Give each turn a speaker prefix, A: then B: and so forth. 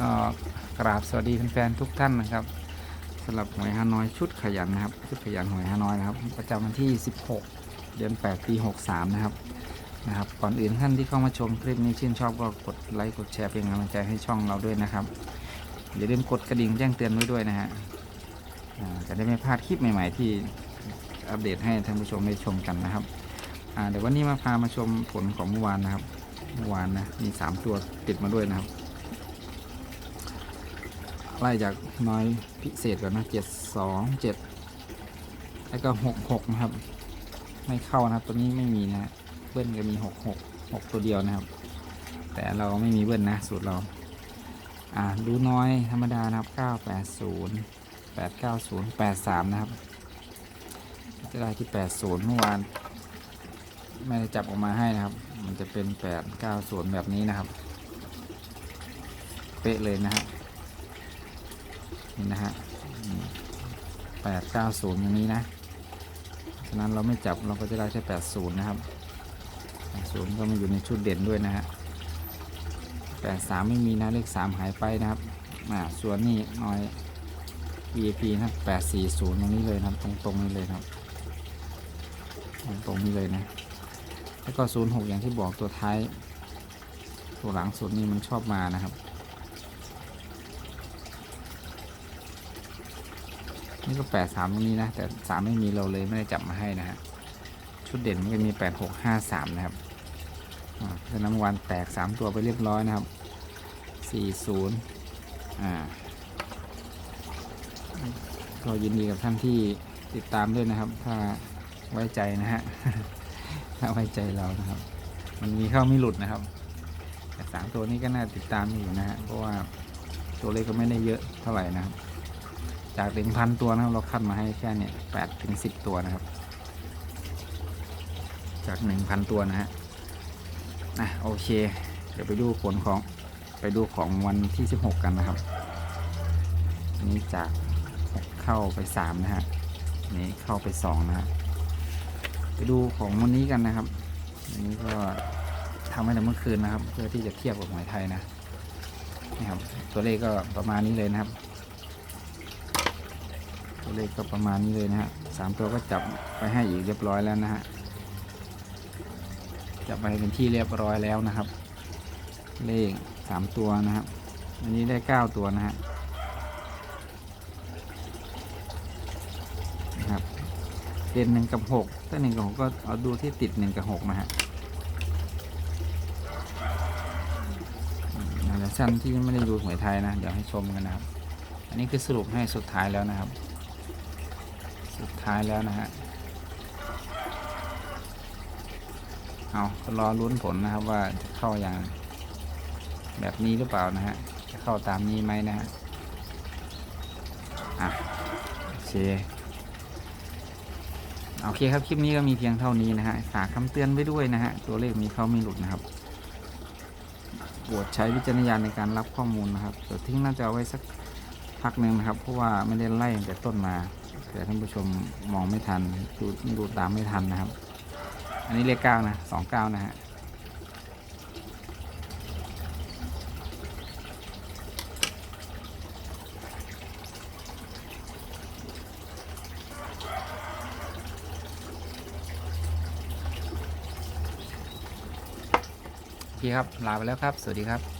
A: ก็กราบสวัสดีแฟนๆทุกท่านนะครับสำหรับหวยฮานอยชุดขยันนะครับชุดขยันหวยฮานอยนะครับ ประจำวันที่ 16 เดือน 8 ปี 63 นะครับนะครับก่อนอื่นท่านที่เข้ามาชมคลิปนี้ชื่นชอบก็กดไลค์กดแชร์เป็นกำลังใจให้ช่องเราด้วยนะครับอย่าลืมกดกระดิ่งแจ้งเตือนไว้ด้วยนะฮะจะได้ไม่พลาดคลิปใหม่ ๆ ที่อัปเดตให้ท่านผู้ชมได้ชมกันนะครับเดี๋ยววันนี้มาพามาชมผลของเมื่อวานนะครับเมื่อวานนะมี 3 ตัวติดมาด้วยนะครับ ไล่จากน้อยพิเศษก่อนนะเจ็ดสองเจ็ดแล้วก็หกหกนะครับ ไม่เข้านะครับตัวนี้ไม่มีนะเบิ้ลก็มีหกหกหกตัวเดียวนะครับ แต่เราไม่มีเบิ้ลนะสูตรเราอ่าดูน้อยธรรมดานะครับเก้าแปดศูนย์แปดเก้าศูนย์แปดสามนะครับ จะได้ที่แปดศูนย์เมื่อวานไม่ได้จับออกมาให้นะครับ มันจะเป็นแปดเก้าศูนย์แบบนี้นะครับ เป๊ะเลยนะครับ นี่นะฮะแปดเก้าศูนย์อย่างนี้นะ ฉะนั้นเราไม่จับเราก็จะได้แค่แปดศูนย์นะครับแปดศูนย์ก็มาอยู่ในชุดเด่นด้วยนะฮะแปดสามไม่มีนะเลขสามหายไปนะครับอ่าส่วนนี้น้อย VIP นะครับแปดสี่ศูนย์ตรงนี้เลยนะครับ ตรงตรงๆนี้เลยครับ ตรงตรงนี้เลยนะ แล้วก็ศูนย์หกอย่างที่บอกตัวท้าย ตัวหลังสุดนี่มันชอบมานะครับ นี่ก็แปดสามตรงนี้นะ แต่สามไม่มีเราเลยไม่ได้จับมาให้นะฮะ ชุดเด่นมันก็มีแปดหกห้าสามนะครับอ่าเป็นน้ำวันแตกสามตัวไปเรียบร้อยนะครับสี่ศูนย์อ่าก็ยินดีกับท่านที่ติดตามด้วยนะครับ ถ้าไว้ใจนะฮะ ถ้าไว้ใจเรานะครับ มันมีเข้าไม่หลุดนะครับ แต่สามตัวนี้ก็น่าติดตามอยู่นะฮะ เพราะว่าตัวเลขก็ไม่ได้เยอะเท่าไหร่นะครับ จากหนึ่งพันตัวนะครับ เราคัดมาให้แค่เนี่ยแปดถึงสิบตัวนะครับ จากหนึ่งพันตัวนะฮะนะโอเค เดี๋ยวไปดูผลของไปดูของวันที่สิบหกกันนะครับอันนี้จากเข้าไปสามนะฮะนี้เข้าไปสองนะฮะไปดูของวันนี้กันนะครับอันนี้ก็ทำมาแต่เมื่อคืนนะครับ เพื่อที่จะเทียบกับหวยไทยนะนี่ครับตัวเลขก็ประมาณนี้เลยนะครับ ตัวเลขก็ประมาณนี้เลยนะฮะสามตัวก็จับไปให้อีกเรียบร้อยแล้วนะฮะจับไปเป็นที่เรียบร้อยแล้วนะครับ เลขสามตัวนะครับอันนี้ได้เก้าตัวนะฮะนะครับเด่นหนึ่งกับหกถ้าหนึ่งกับหกก็เอาดูที่ติดหนึ่งกับหกนะฮะอืมนั่นแหละสั้นที่ไม่ได้ดูหวยไทยนะ เดี๋ยวให้ชมกันนะครับ อันนี้คือสรุปให้สุดท้ายแล้วนะครับ สุดท้ายแล้วนะฮะ เอาก็รอลุ้นผลนะครับว่าจะเข้าอย่างแบบนี้หรือเปล่านะฮะ จะเข้าตามนี้ไหมนะฮะ อะโอเคโอเคครับ คลิปนี้ก็มีเพียงเท่านี้นะฮะ ฝากคำเตือนไว้ด้วยนะฮะ ตัวเลขมีเข้าไม่หลุดนะครับปรดใช้วิจารณญาณในการรับข้อมูลนะครับเดี๋ยวทิ้งน่าจะเอาไว้สักพักหนึ่งนะครับ เพราะว่าไม่ได้ไล่แต่ต้นมา แต่ท่านผู้ชมมองไม่ทันดูดูตามไม่ทันนะครับ อันนี้เลขเก้านะสองเก้านะฮะโอเคครับ ลาไปแล้วครับ สวัสดีครับ